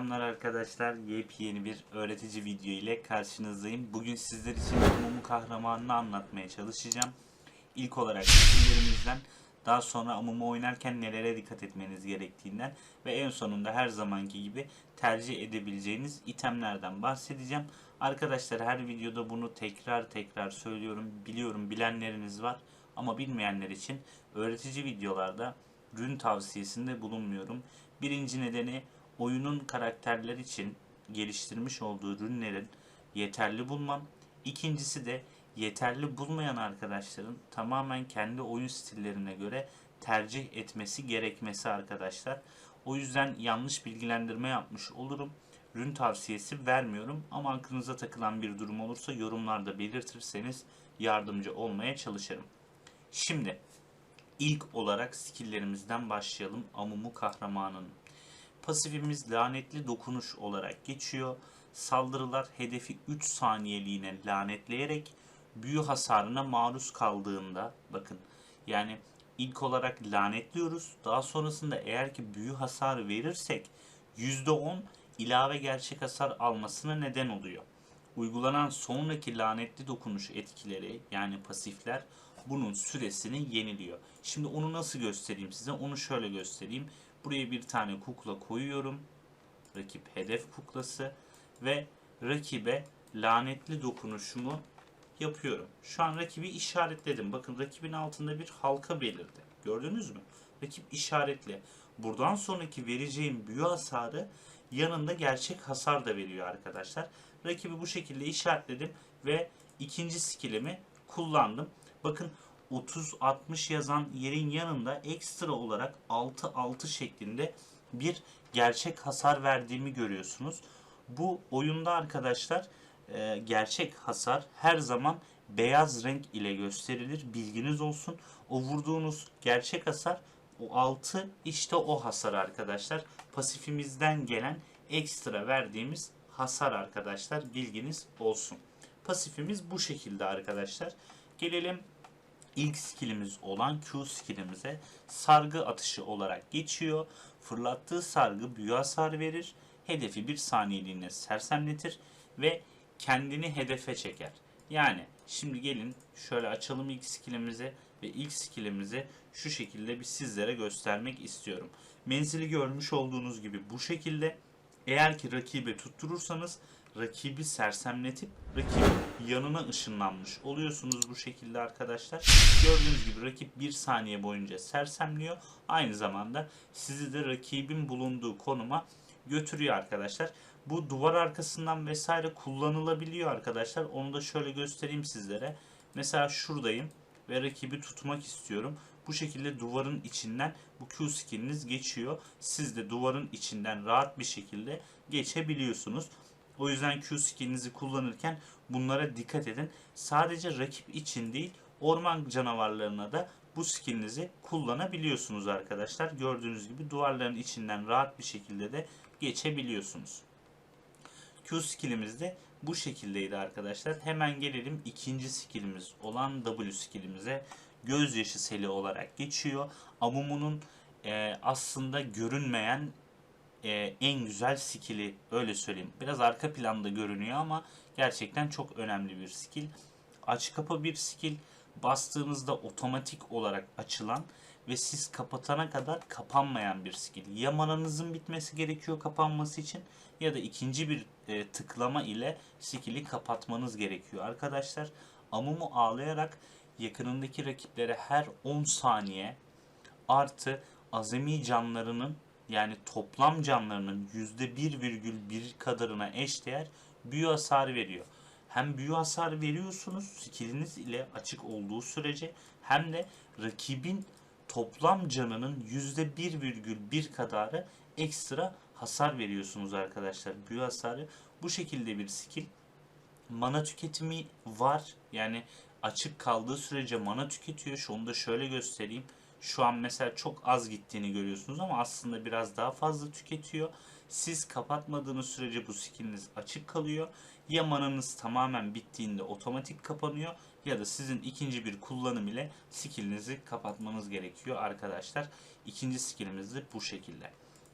Selamlar arkadaşlar. Yepyeni bir öğretici video ile karşınızdayım. Bugün sizler için Amumu kahramanını anlatmaya çalışacağım. İlk olarak skilllerimizden, daha sonra Amumu oynarken nelere dikkat etmeniz gerektiğinden ve en sonunda her zamanki gibi tercih edebileceğiniz itemlerden bahsedeceğim. Arkadaşlar her videoda bunu tekrar tekrar söylüyorum. Biliyorum bilenleriniz var ama bilmeyenler için öğretici videolarda rün tavsiyesinde bulunmuyorum. Birinci nedeni oyunun karakterler için geliştirmiş olduğu ürünlerin yeterli bulmam. İkincisi de yeterli bulmayan arkadaşların tamamen kendi oyun stillerine göre tercih etmesi gerekmesi arkadaşlar. O yüzden yanlış bilgilendirme yapmış olurum. Ürün tavsiyesi vermiyorum ama aklınıza takılan bir durum olursa yorumlarda belirtirseniz yardımcı olmaya çalışırım. Şimdi ilk olarak skilllerimizden başlayalım Amumu kahramanın. Pasifimiz lanetli dokunuş olarak geçiyor. Saldırılar hedefi 3 saniyeliğine lanetleyerek büyü hasarına maruz kaldığında bakın yani ilk olarak lanetliyoruz. Daha sonrasında eğer ki büyü hasarı verirsek %10 ilave gerçek hasar almasına neden oluyor. Uygulanan sonraki lanetli dokunuş etkileri yani pasifler bunun süresini yeniliyor. Şimdi onu nasıl göstereyim size? Onu şöyle göstereyim. Buraya bir tane kukla koyuyorum. Rakip hedef kuklası ve rakibe lanetli dokunuşumu yapıyorum. Şu an rakibi işaretledim. Bakın rakibin altında bir halka belirdi. Gördünüz mü? Rakip işaretli. Buradan sonraki vereceğim büyü hasarı yanında gerçek hasar da veriyor arkadaşlar. Rakibi bu şekilde işaretledim ve ikinci skillimi kullandım. Bakın 30-60 yazan yerin yanında ekstra olarak 6-6 şeklinde bir gerçek hasar verdiğimi görüyorsunuz. Bu oyunda arkadaşlar e, gerçek hasar her zaman beyaz renk ile gösterilir. Bilginiz olsun. O vurduğunuz gerçek hasar o 6 işte o hasar arkadaşlar. Pasifimizden gelen ekstra verdiğimiz hasar arkadaşlar. Bilginiz olsun. Pasifimiz bu şekilde arkadaşlar. Gelelim ilk skillimiz olan Q skillimize sargı atışı olarak geçiyor. Fırlattığı sargı büyü hasar verir. Hedefi bir saniyeliğine sersemletir ve kendini hedefe çeker. Yani şimdi gelin şöyle açalım ilk skillimizi ve ilk skillimizi şu şekilde bir sizlere göstermek istiyorum. Menzili görmüş olduğunuz gibi bu şekilde. Eğer ki rakibe tutturursanız rakibi sersemletip rakibin yanına ışınlanmış oluyorsunuz bu şekilde arkadaşlar. Gördüğünüz gibi rakip bir saniye boyunca sersemliyor. Aynı zamanda sizi de rakibin bulunduğu konuma götürüyor arkadaşlar. Bu duvar arkasından vesaire kullanılabiliyor arkadaşlar. Onu da şöyle göstereyim sizlere. Mesela şuradayım ve rakibi tutmak istiyorum. Bu şekilde duvarın içinden bu Q skilliniz geçiyor. Siz de duvarın içinden rahat bir şekilde geçebiliyorsunuz. O yüzden Q skillinizi kullanırken bunlara dikkat edin. Sadece rakip için değil orman canavarlarına da bu skillinizi kullanabiliyorsunuz arkadaşlar. Gördüğünüz gibi duvarların içinden rahat bir şekilde de geçebiliyorsunuz. Q skillimiz de bu şekildeydi arkadaşlar. Hemen gelelim ikinci skillimiz olan W skillimize. Gözyaşı seli olarak geçiyor. Amumu'nun e, aslında görünmeyen e, en güzel skill'i öyle söyleyeyim. Biraz arka planda görünüyor ama gerçekten çok önemli bir skill. Aç kapa bir skill. Bastığınızda otomatik olarak açılan ve siz kapatana kadar kapanmayan bir skill. Ya mananızın bitmesi gerekiyor kapanması için ya da ikinci bir e, tıklama ile skill'i kapatmanız gerekiyor. Arkadaşlar Amumu ağlayarak yakınındaki rakiplere her 10 saniye artı azami canlarının yani toplam canlarının %1,1 kadarına eşdeğer büyü hasarı veriyor. Hem büyü hasarı veriyorsunuz skilliniz ile açık olduğu sürece hem de rakibin toplam canının %1,1 kadarı ekstra hasar veriyorsunuz arkadaşlar. Büyü hasarı bu şekilde bir skill. Mana tüketimi var. Yani açık kaldığı sürece mana tüketiyor. Şunu da şöyle göstereyim. Şu an mesela çok az gittiğini görüyorsunuz ama aslında biraz daha fazla tüketiyor. Siz kapatmadığınız sürece bu skilliniz açık kalıyor. Ya mananız tamamen bittiğinde otomatik kapanıyor ya da sizin ikinci bir kullanım ile skillinizi kapatmanız gerekiyor arkadaşlar. İkinci skillimiz de bu şekilde.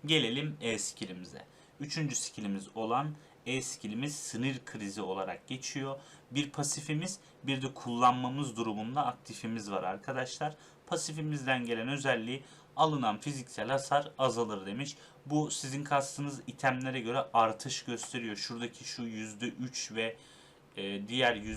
Gelelim E skillimize. Üçüncü skillimiz olan E skillimiz sinir krizi olarak geçiyor. Bir pasifimiz bir de kullanmamız durumunda aktifimiz var arkadaşlar. Pasifimizden gelen özelliği alınan fiziksel hasar azalır demiş. Bu sizin kastınız itemlere göre artış gösteriyor. Şuradaki şu %3 ve e, diğer %3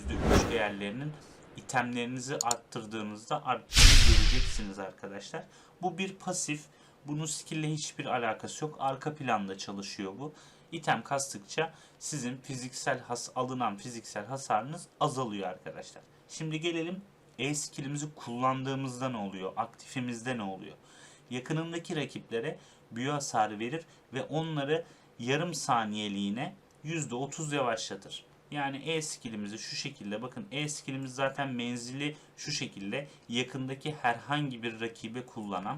değerlerinin itemlerinizi arttırdığınızda arttığını göreceksiniz arkadaşlar. Bu bir pasif. Bunun skill ile hiçbir alakası yok. Arka planda çalışıyor bu. İtem kastıkça sizin fiziksel has alınan fiziksel hasarınız azalıyor arkadaşlar. Şimdi gelelim E skillimizi kullandığımızda ne oluyor? Aktifimizde ne oluyor? Yakınındaki rakiplere büyü hasarı verir ve onları yarım saniyeliğine %30 yavaşlatır. Yani E skillimizi şu şekilde bakın E skillimiz zaten menzili şu şekilde yakındaki herhangi bir rakibe kullanan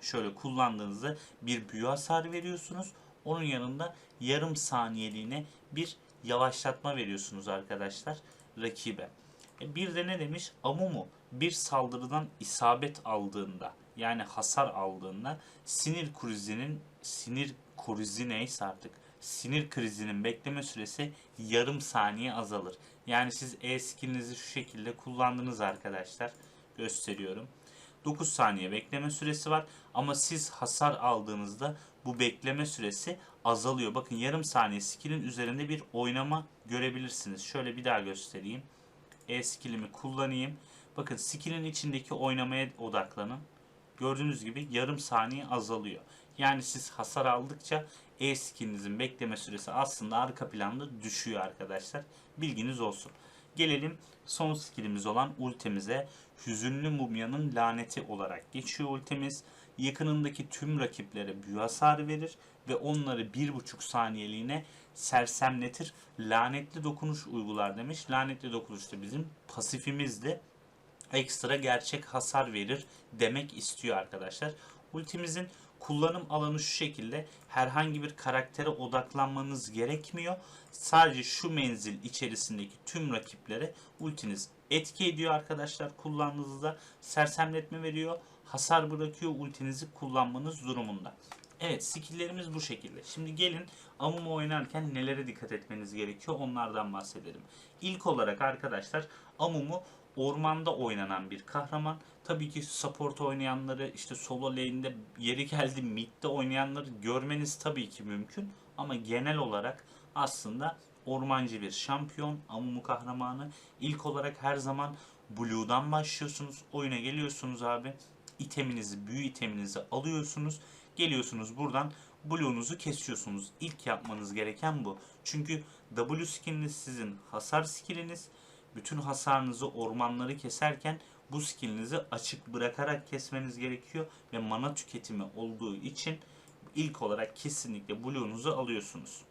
şöyle kullandığınızda bir büyü hasarı veriyorsunuz. Onun yanında yarım saniyeliğine bir yavaşlatma veriyorsunuz arkadaşlar rakibe. E bir de ne demiş? Amumu bir saldırıdan isabet aldığında yani hasar aldığında sinir krizinin sinir krizi neyse artık sinir krizinin bekleme süresi yarım saniye azalır. Yani siz E skillinizi şu şekilde kullandınız arkadaşlar. Gösteriyorum. 9 saniye bekleme süresi var ama siz hasar aldığınızda bu bekleme süresi azalıyor. Bakın yarım saniye skillin üzerinde bir oynama görebilirsiniz. Şöyle bir daha göstereyim. E skillimi kullanayım. Bakın skillin içindeki oynamaya odaklanın. Gördüğünüz gibi yarım saniye azalıyor. Yani siz hasar aldıkça E skillinizin bekleme süresi aslında arka planda düşüyor arkadaşlar. Bilginiz olsun. Gelelim son skillimiz olan ultimize. Hüzünlü mumyanın laneti olarak geçiyor ultimiz. Yakınındaki tüm rakiplere büyü hasarı verir ve onları bir buçuk saniyeliğine sersemletir. Lanetli dokunuş uygular demiş. Lanetli dokunuş da bizim pasifimizdi. Ekstra gerçek hasar verir demek istiyor arkadaşlar. Ultimizin kullanım alanı şu şekilde. Herhangi bir karaktere odaklanmanız gerekmiyor. Sadece şu menzil içerisindeki tüm rakiplere ultiniz etki ediyor arkadaşlar kullandığınızda. Sersemletme veriyor. Hasar bırakıyor ultinizi kullanmanız durumunda. Evet skilllerimiz bu şekilde. Şimdi gelin Amumu oynarken nelere dikkat etmeniz gerekiyor onlardan bahsedelim. İlk olarak arkadaşlar Amumu ormanda oynanan bir kahraman. Tabii ki support oynayanları işte solo lane'de yeri geldi mid'de oynayanları görmeniz tabii ki mümkün. Ama genel olarak aslında ormancı bir şampiyon, Amumu kahramanı. İlk olarak her zaman Blue'dan başlıyorsunuz. Oyuna geliyorsunuz abi. iteminizi, büyü iteminizi alıyorsunuz. Geliyorsunuz buradan Blue'nuzu kesiyorsunuz. İlk yapmanız gereken bu. Çünkü W skilliniz sizin hasar skilliniz. Bütün hasarınızı ormanları keserken bu skillinizi açık bırakarak kesmeniz gerekiyor ve mana tüketimi olduğu için ilk olarak kesinlikle Blue'nuzu alıyorsunuz.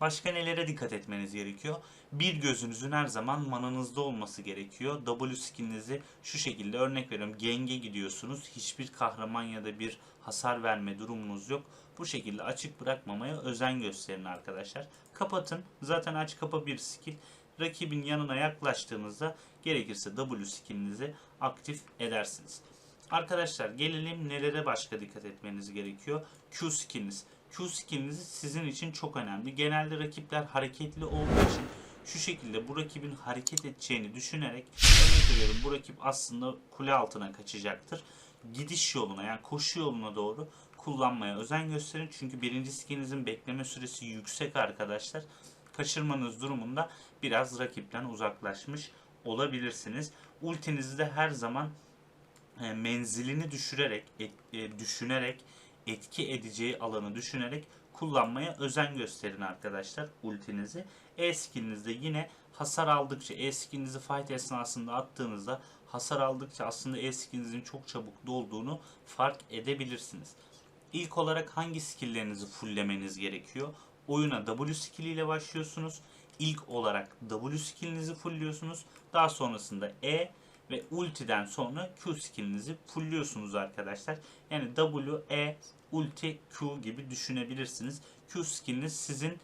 Başka nelere dikkat etmeniz gerekiyor? Bir gözünüzün her zaman mananızda olması gerekiyor. W skillinizi şu şekilde örnek veriyorum. Genge gidiyorsunuz. Hiçbir kahraman ya da bir hasar verme durumunuz yok. Bu şekilde açık bırakmamaya özen gösterin arkadaşlar. Kapatın. Zaten aç kapa bir skill. Rakibin yanına yaklaştığınızda gerekirse W skillinizi aktif edersiniz. Arkadaşlar gelelim nelere başka dikkat etmeniz gerekiyor. Q skilliniz. Q skilliniz sizin için çok önemli. Genelde rakipler hareketli olduğu için şu şekilde bu rakibin hareket edeceğini düşünerek örnek bu rakip aslında kule altına kaçacaktır. Gidiş yoluna yani koşu yoluna doğru kullanmaya özen gösterin. Çünkü birinci skillinizin bekleme süresi yüksek arkadaşlar. Kaçırmanız durumunda biraz rakipten uzaklaşmış olabilirsiniz. Ultinizi de her zaman e, menzilini düşürerek, et, e, düşünerek, etki edeceği alanı düşünerek kullanmaya özen gösterin arkadaşlar ultinizi. E skillinizde yine hasar aldıkça, E skillinizi fight esnasında attığınızda hasar aldıkça aslında E skillinizin çok çabuk dolduğunu fark edebilirsiniz. İlk olarak hangi skilllerinizi fulllemeniz gerekiyor? Oyuna W skill ile başlıyorsunuz. İlk olarak W skillinizi fullliyorsunuz. Daha sonrasında E ve ultiden sonra Q skillinizi fullliyorsunuz arkadaşlar. Yani W, E, ulti, Q gibi düşünebilirsiniz. Q skilliniz sizin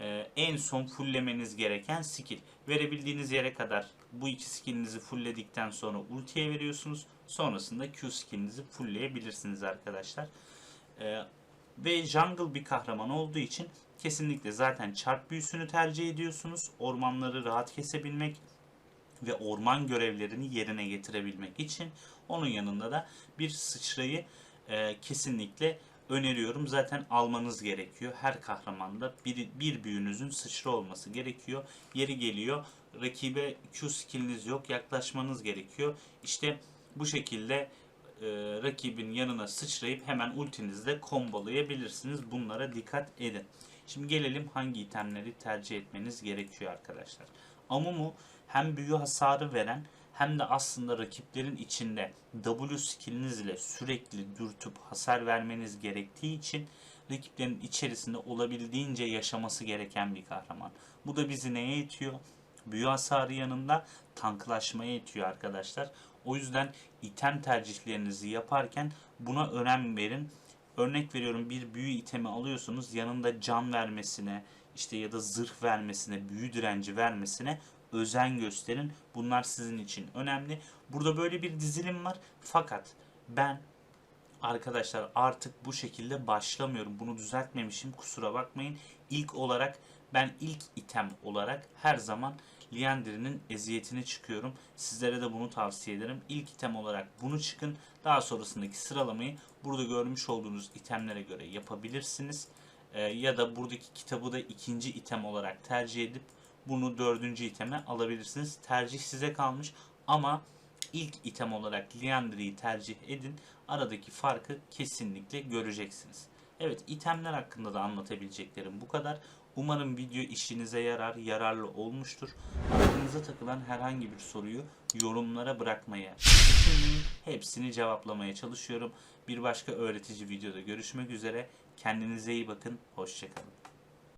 e, en son fulllemeniz gereken skill. Verebildiğiniz yere kadar bu iki skillinizi fullledikten sonra ultiye veriyorsunuz. Sonrasında Q skillinizi fullleyebilirsiniz arkadaşlar. E, Ve jungle bir kahraman olduğu için kesinlikle zaten çarp büyüsünü tercih ediyorsunuz. Ormanları rahat kesebilmek ve orman görevlerini yerine getirebilmek için onun yanında da bir sıçrayı e, kesinlikle öneriyorum. Zaten almanız gerekiyor. Her kahramanda bir, bir büyünüzün sıçra olması gerekiyor. Yeri geliyor rakibe Q skilliniz yok yaklaşmanız gerekiyor. İşte bu şekilde e, rakibin yanına sıçrayıp hemen ultinizle kombolayabilirsiniz. Bunlara dikkat edin. Şimdi gelelim hangi itemleri tercih etmeniz gerekiyor arkadaşlar. Amumu hem büyü hasarı veren hem de aslında rakiplerin içinde W skilliniz sürekli dürtüp hasar vermeniz gerektiği için rakiplerin içerisinde olabildiğince yaşaması gereken bir kahraman. Bu da bizi neye itiyor? Büyü hasarı yanında tanklaşmaya itiyor arkadaşlar. O yüzden item tercihlerinizi yaparken buna önem verin. Örnek veriyorum bir büyü itemi alıyorsunuz yanında can vermesine işte ya da zırh vermesine, büyü direnci vermesine özen gösterin. Bunlar sizin için önemli. Burada böyle bir dizilim var. Fakat ben arkadaşlar artık bu şekilde başlamıyorum. Bunu düzeltmemişim. Kusura bakmayın. İlk olarak ben ilk item olarak her zaman Liandry'nin eziyetini çıkıyorum. Sizlere de bunu tavsiye ederim. İlk item olarak bunu çıkın. Daha sonrasındaki sıralamayı burada görmüş olduğunuz itemlere göre yapabilirsiniz. Ee, ya da buradaki kitabı da ikinci item olarak tercih edip bunu dördüncü iteme alabilirsiniz. Tercih size kalmış ama ilk item olarak Liandry'yi tercih edin. Aradaki farkı kesinlikle göreceksiniz. Evet itemler hakkında da anlatabileceklerim bu kadar. Umarım video işinize yarar, yararlı olmuştur. Aklınıza takılan herhangi bir soruyu yorumlara bırakmaya düşünmeyin. Hepsini cevaplamaya çalışıyorum. Bir başka öğretici videoda görüşmek üzere. Kendinize iyi bakın. Hoşçakalın.